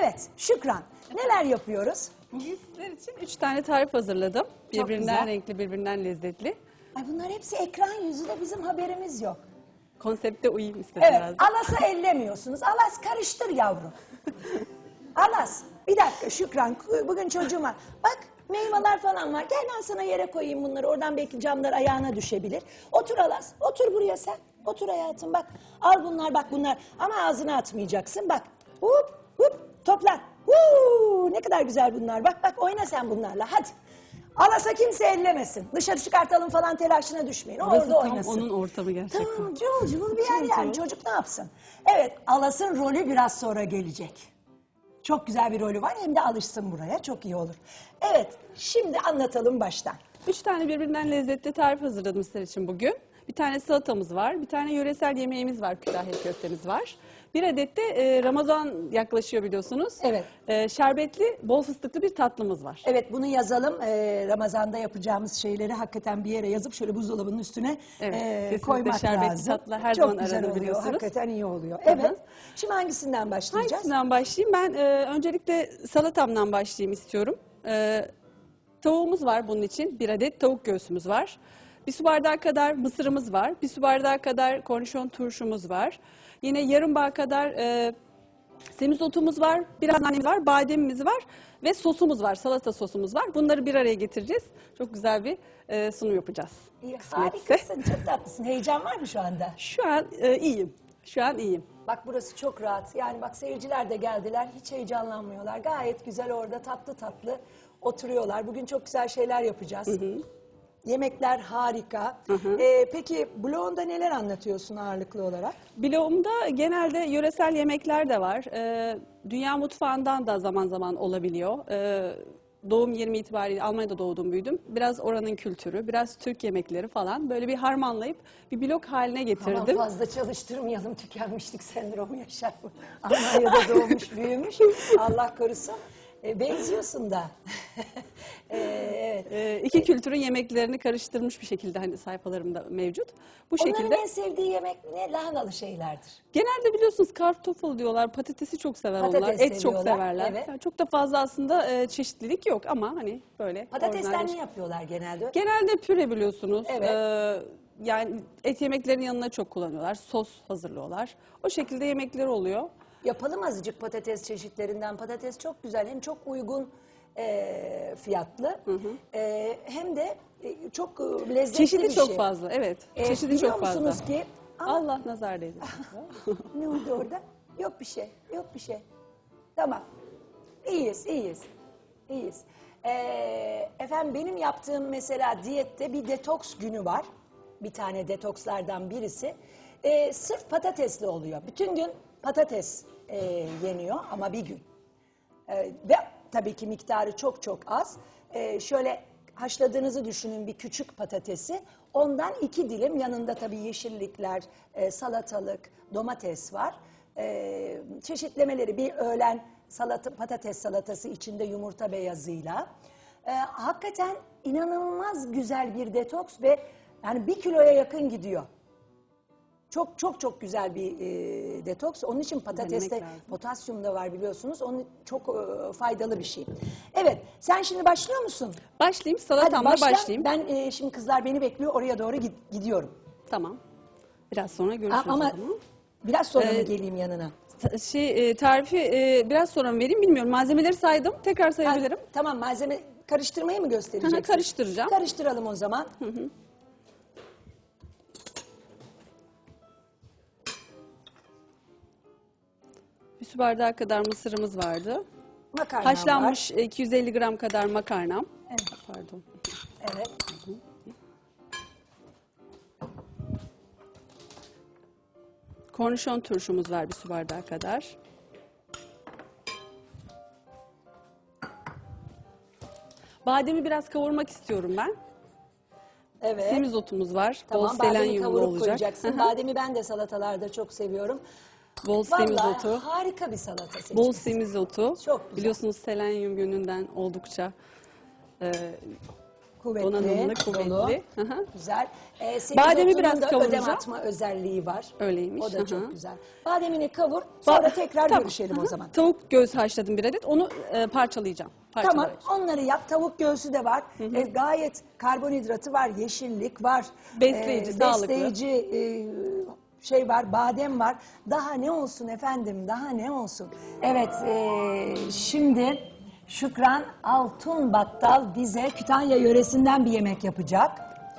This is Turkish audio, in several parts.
Evet Şükran neler yapıyoruz? Bugün sizler için üç tane tarif hazırladım. Çok Birbirinden güzel. renkli, birbirinden lezzetli. Ay bunlar hepsi ekran yüzü de bizim haberimiz yok. Konsepte uyayım istedim Evet biraz da. Alas'ı ellemiyorsunuz. Alas karıştır yavrum. Alas bir dakika Şükran bugün çocuğum var. Bak meyveler falan var. Gel ben sana yere koyayım bunları. Oradan belki camlar ayağına düşebilir. Otur Alas. Otur buraya sen. Otur hayatım bak. Al bunlar bak bunlar. Ama ağzına atmayacaksın. Bak. Hup hup topla. Huu, ne kadar güzel bunlar. Bak bak oyna sen bunlarla hadi. Alas'a kimse ellemesin. Dışarı çıkartalım falan telaşına düşmeyin. O Burası orada tam oynasın. onun ortamı gerçekten. Tamam cıvıl cıvıl bir yer yani çocuk ne yapsın? Evet Alas'ın rolü biraz sonra gelecek. Çok güzel bir rolü var hem de alışsın buraya çok iyi olur. Evet şimdi anlatalım baştan. Üç tane birbirinden lezzetli tarif hazırladım sizler için bugün. Bir tane salatamız var, bir tane yöresel yemeğimiz var, kütahya köftemiz var. Bir adet de e, Ramazan yaklaşıyor biliyorsunuz. Evet. E, şerbetli, bol fıstıklı bir tatlımız var. Evet bunu yazalım Ee, Ramazan'da yapacağımız şeyleri hakikaten bir yere yazıp şöyle buzdolabının üstüne Evet, kesinlikle koymak şerbetli lazım. tatlı her çok zaman güzel oluyor biliyorsunuz. hakikaten iyi oluyor. hı. Evet şimdi hangisinden başlayacağız? Hangisinden başlayayım? Ben e, öncelikle salatamdan başlayayım istiyorum. E, tavuğumuz var bunun için. Bir adet tavuk göğsümüz var. Bir su bardağı kadar mısırımız var. Bir su bardağı kadar kornişon turşumuz var. Yine yarım bağ kadar e, semizotumuz var. Biraz nanemiz var. Bademimiz var. Ve sosumuz var. Salata sosumuz var. Bunları bir araya getireceğiz. Çok güzel bir e, sunum yapacağız. İyi, Kısmetse. harikasın çok tatlısın. Heyecan var mı şu anda? Şu an e, iyiyim. Şu an iyiyim. Bak burası çok rahat. Yani bak seyirciler de geldiler. Hiç heyecanlanmıyorlar. Gayet güzel orada tatlı tatlı oturuyorlar. Bugün çok güzel şeyler yapacağız. Yemekler harika. Ee, peki blogunda neler anlatıyorsun ağırlıklı olarak? Blogumda genelde yöresel yemekler de var. Ee, dünya mutfağından da zaman zaman olabiliyor. Ee, doğum yerimi itibariyle Almanya'da doğdum büyüdüm. Biraz oranın kültürü, biraz Türk yemekleri falan böyle bir harmanlayıp bir blog haline Aman getirdim. fazla çalıştırmayalım tükenmişlik sendromu yaşar bu. Almanya'da doğmuş büyümüş. Allah korusun. Ee, benziyorsun da. Ee, evet. Ee, iki kültürün yemeklerini karıştırmış bir şekilde hani sayfalarımda mevcut. Bu Onların şekilde. en sevdiği yemek ne? Lahanalı şeylerdir. Genelde biliyorsunuz kartoffel diyorlar, patatesi çok sever Patates onlar, et çok severler. evet. Yani çok da fazla aslında e, çeşitlilik yok ama hani böyle. Patatesten orijinal- ne yapıyorlar genelde? Genelde püre biliyorsunuz. Evet. Ee, yani et yemeklerinin yanına çok kullanıyorlar. Sos hazırlıyorlar. O şekilde yemekler oluyor. Yapalım azıcık patates çeşitlerinden. Patates çok güzel. Hem çok uygun e, fiyatlı e, hem de e, çok e, lezzetli Çeşidi bir çok şey. fazla. Evet. E, Çeşidi biliyor çok fazla. musunuz ki? Ama Allah nazar değdi. ne oldu orada? Yok bir şey. Yok bir şey. Tamam. İyiyiz, iyiyiz. İyiyiz. E, efendim benim yaptığım mesela diyette bir detoks günü var. Bir tane detokslardan birisi. E, sırf patatesli oluyor. Bütün gün patates e, yeniyor ama bir gün. Ee, ve tabii ki miktarı çok çok az. Ee, şöyle haşladığınızı düşünün bir küçük patatesi. Ondan iki dilim yanında tabii yeşillikler, e, salatalık, domates var. Ee, çeşitlemeleri bir öğlen salata, patates salatası içinde yumurta beyazıyla. Ee, hakikaten inanılmaz güzel bir detoks ve yani bir kiloya yakın gidiyor. Çok çok çok güzel bir e, detoks. Onun için patateste potasyum da var biliyorsunuz. Onun çok e, faydalı bir şey. Evet, sen şimdi başlıyor musun? Başlayayım. Salatamla başla. başlayayım. Ben e, şimdi kızlar beni bekliyor. Oraya doğru gid- gidiyorum. Tamam. Biraz sonra görüşürüz. ama o zaman. biraz sonra mı Ee, geleyim yanına? Şey, e, tarifi e, biraz sonra mı vereyim bilmiyorum. Malzemeleri saydım. Tekrar sayabilirim. Ha, tamam malzeme karıştırmayı mı göstereceksin? Hı hı, karıştıracağım. Karıştıralım o zaman. Bir su bardağı kadar mısırımız vardı. Makarna Haşlanmış var. e, 250 gram kadar makarnam. Evet. Pardon. Evet. Kornişon turşumuz var bir su bardağı kadar. Bademi biraz kavurmak istiyorum ben. Evet. Semizotumuz var. Tamam, Bol bademi selenyumlu kavurup olacak. koyacaksın. Bademi ben de salatalarda çok seviyorum. Bol semizotu. harika bir salata seçmişsin. Bol semizotu. Çok güzel. Biliyorsunuz selenyum yönünden oldukça e, kuvvetli, Donanımlı, kuvvetli. dolu. Hı hı. Güzel. Ee, Bademi biraz da ödem kavuracağım. atma özelliği var. Öyleymiş, O da hı çok hı. güzel. Bademini kavur, sonra Ba- tekrar Tamam. görüşelim Hı o hı. zaman. Tavuk göğsü haşladım bir adet. Onu e, parçalayacağım. Tamam Parçalayacağım. onları yap. Tavuk göğsü de var. E, gayet karbonhidratı var, yeşillik var. Besleyici, sağlıklı. Besleyici e, şey var, badem var. Daha ne olsun efendim, daha ne olsun. Evet, e, şimdi Şükran Altun Battal bize Kütahya yöresinden bir yemek yapacak.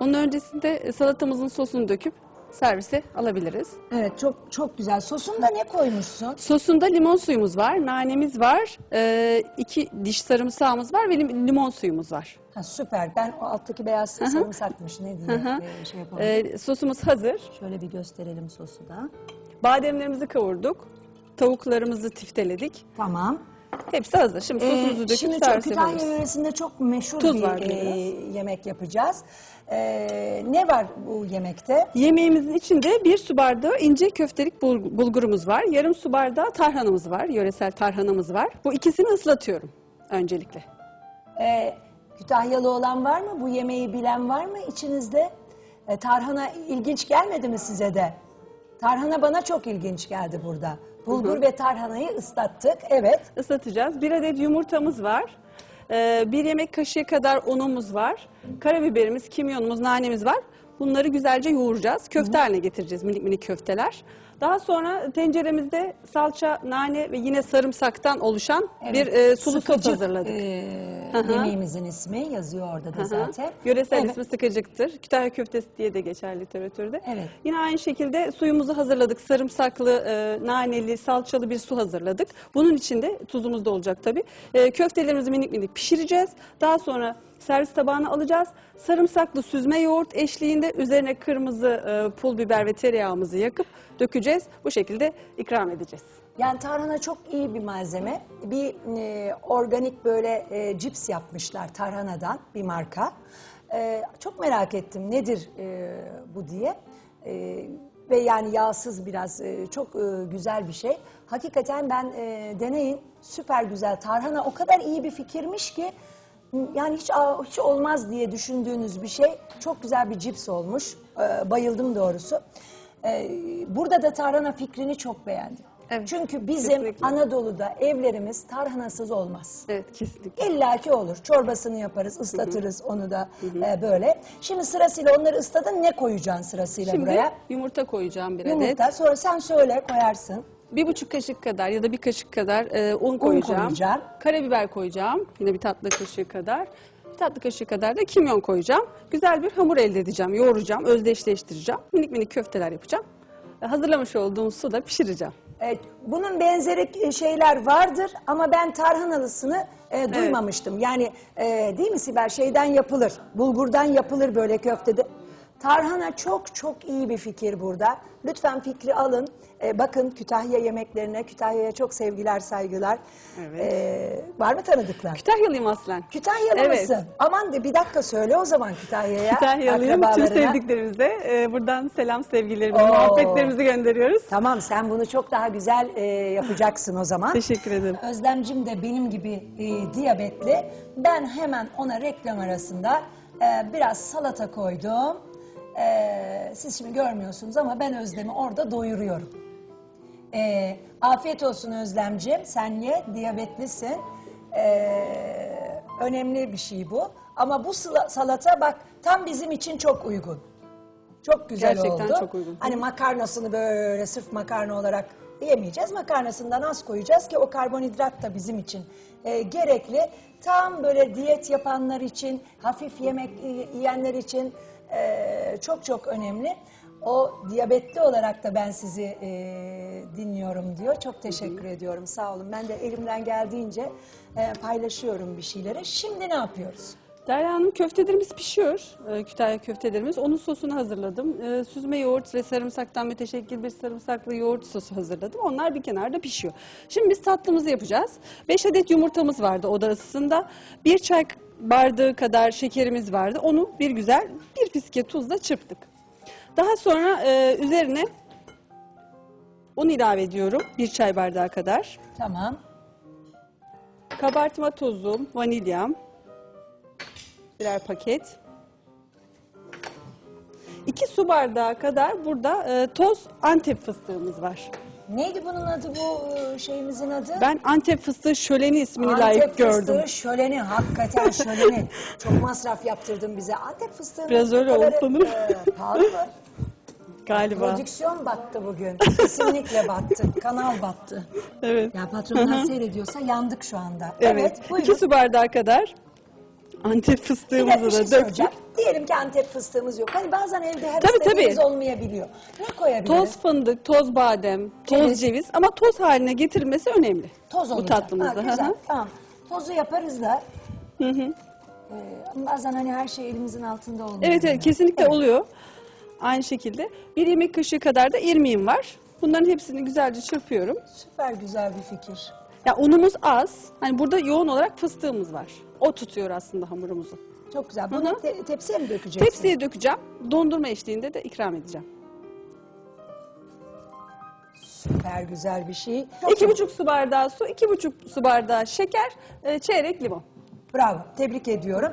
Onun öncesinde salatamızın sosunu döküp servise alabiliriz. Evet, çok çok güzel. Sosunda ne koymuşsun? Sosunda limon suyumuz var, nanemiz var, e, iki diş sarımsağımız var ve lim- limon suyumuz var. Ha, süper. Ben o alttaki beyaz sarımsakmış ne diye Hı hı. e, şey yapalım. E, sosumuz hazır. Şöyle bir gösterelim sosu da. Bademlerimizi kavurduk. Tavuklarımızı tifteledik. Tamam. Hepsi hazır. Şimdi Ee, sosumuzu döküp şimdi çok servis Kütahya yapabiliriz. yöresinde çok meşhur Tuz bir e, biraz. yemek yapacağız. Ee, ne var bu yemekte? Yemeğimizin içinde bir su bardağı ince köftelik bul- bulgurumuz var. Yarım su bardağı tarhanamız var. Yöresel tarhanamız var. Bu ikisini ıslatıyorum öncelikle. Ee, Kütahyalı olan var mı? Bu yemeği bilen var mı içinizde? Ee, tarhana ilginç gelmedi mi size de? Tarhana bana çok ilginç geldi burada. Bulgur ve tarhanayı ıslattık. Evet. Islatacağız. Bir adet yumurtamız var. Ee, bir yemek kaşığı kadar unumuz var. Karabiberimiz, kimyonumuz, nanemiz var. Bunları güzelce yoğuracağız. Köfte haline getireceğiz minik minik köfteler. Daha sonra tenceremizde salça, nane ve yine sarımsaktan oluşan bir e, sulu sos hazırladık. e, Hı hı. yemeğimizin ismi yazıyor orada da Hı hı. zaten. Yöresel Evet. ismi sıkıcıktır. Kütahya köftesi diye de geçer literatürde. Evet. Yine aynı şekilde suyumuzu hazırladık. Sarımsaklı, e, naneli, salçalı bir su hazırladık. Bunun içinde tuzumuz da olacak tabii. E, köftelerimizi minik minik pişireceğiz. Daha sonra servis tabağına alacağız. Sarımsaklı süzme yoğurt eşliğinde üzerine kırmızı e, pul biber ve tereyağımızı yakıp dökeceğiz. Bu şekilde ikram edeceğiz. Yani tarhana çok iyi bir malzeme. Bir e, organik böyle e, cips yapmışlar tarhanadan bir marka. E, çok merak ettim nedir e, bu diye. E, ve yani yağsız biraz e, çok e, güzel bir şey. Hakikaten ben e, deneyin süper güzel. Tarhana o kadar iyi bir fikirmiş ki yani hiç hiç olmaz diye düşündüğünüz bir şey çok güzel bir cips olmuş. E, bayıldım doğrusu. E, burada da tarhana fikrini çok beğendim. Evet, Çünkü bizim kesinlikle. Anadolu'da evlerimiz tarhanasız olmaz. Evet kesinlikle. İlla ki olur. Çorbasını yaparız, ıslatırız onu da e, böyle. Şimdi sırasıyla onları ısladın ne koyacaksın sırasıyla Şimdi buraya? yumurta koyacağım bir adet. Yumurta. Sonra sen söyle koyarsın. Bir buçuk kaşık kadar ya da bir kaşık kadar e, un koyacağım. koyacağım. Karabiber koyacağım. Yine bir tatlı kaşığı kadar. Bir tatlı kaşığı kadar da kimyon koyacağım. Güzel bir hamur elde edeceğim. Yoğuracağım, özdeşleştireceğim. Minik minik köfteler yapacağım. E, hazırlamış olduğum suda pişireceğim. Evet, bunun benzeri e, şeyler vardır ama ben tarhanalısını e, duymamıştım. Yani e, değil mi Sibel şeyden yapılır, bulgurdan yapılır böyle köftede. Tarhana çok çok iyi bir fikir burada. Lütfen fikri alın. E, bakın Kütahya yemeklerine, Kütahya'ya çok sevgiler, saygılar. Evet. E, var mı tanıdıklar? Kütahyalıyım aslen. Kütahyalı Evet. mısın? Aman de bir dakika söyle o zaman Kütahya'ya. Kütahyalıyım. Tüm akrabalarına. sevdiklerimize e, buradan selam sevgilerimizi, Oo. muhabbetlerimizi gönderiyoruz. Tamam sen bunu çok daha güzel e, yapacaksın o zaman. Teşekkür ederim. Özlemcim de benim gibi e, diyabetli. Ben hemen ona reklam arasında e, biraz salata koydum. E, siz şimdi görmüyorsunuz ama ben Özlem'i orada doyuruyorum. E, afiyet olsun Özlemcim. Sen ye, diyabetlisin. E, önemli bir şey bu. Ama bu sala- salata bak tam bizim için çok uygun. Çok güzel Gerçekten oldu. çok uygun. Hani makarnasını böyle sırf makarna olarak yemeyeceğiz. Makarnasından az koyacağız ki o karbonhidrat da bizim için e, gerekli. Tam böyle diyet yapanlar için, hafif yemek y- yiyenler için e, çok çok önemli. O diyabetli olarak da ben sizi e, dinliyorum diyor. Çok teşekkür ediyorum. Sağ olun. Ben de elimden geldiğince e, paylaşıyorum bir şeyleri. Şimdi ne yapıyoruz? Derya Hanım köftelerimiz pişiyor. Ee, Kütahya köftelerimiz. Onun sosunu hazırladım. Ee, süzme yoğurt ve sarımsaktan müteşekkil bir sarımsaklı yoğurt sosu hazırladım. Onlar bir kenarda pişiyor. Şimdi biz tatlımızı yapacağız. 5 adet yumurtamız vardı oda ısısında. Bir çay bardağı kadar şekerimiz vardı. Onu bir güzel bir fiske tuzla çırptık. Daha sonra e, üzerine un ilave ediyorum. Bir çay bardağı kadar. Tamam. Kabartma tozum, vanilyam, birer paket. 2 su bardağı kadar burada e, toz Antep fıstığımız var. Neydi bunun adı bu e, şeyimizin adı? Ben Antep fıstığı şöleni ismini Antep layık fıstığı gördüm. şöleni, hakikaten şöleni. Çok masraf yaptırdın bize. Antep fıstığının Biraz öyle oldu sanırım. e, pahalı mı? Galiba. Prodüksiyon battı bugün. Kesinlikle battı. Kanal battı. Evet. Ya patronlar seyrediyorsa yandık şu anda. Evet. buyurun. 2 su bardağı kadar Antep Bir de fıstığımızı bir şey da döktük. Diyelim ki Antep fıstığımız yok. Hani bazen evde her Tabii, istediğimiz tabii. olmayabiliyor. Ne koyabiliriz? Toz fındık, toz badem, toz Ceviz. ceviz, ama toz haline getirilmesi önemli. Toz Bu olacak. tatlımızda. Ha, hı güzel. hı. Tamam. Tozu yaparız da. Ee, ama bazen hani her şey elimizin altında olmuyor. Evet evet kesinlikle oluyor. Aynı şekilde. Bir yemek kaşığı kadar da irmiğim var. Bunların hepsini güzelce çırpıyorum. Süper güzel bir fikir. Ya unumuz az. Hani burada yoğun olarak fıstığımız var. O tutuyor aslında hamurumuzu. Çok güzel. Bunu te- tepsiye mi dökeceksin? Tepsiye dökeceğim. Dondurma eşliğinde de ikram edeceğim. Süper güzel bir şey. İki buçuk su bardağı su, iki buçuk su bardağı şeker, e, çeyrek limon. Bravo. Tebrik ediyorum.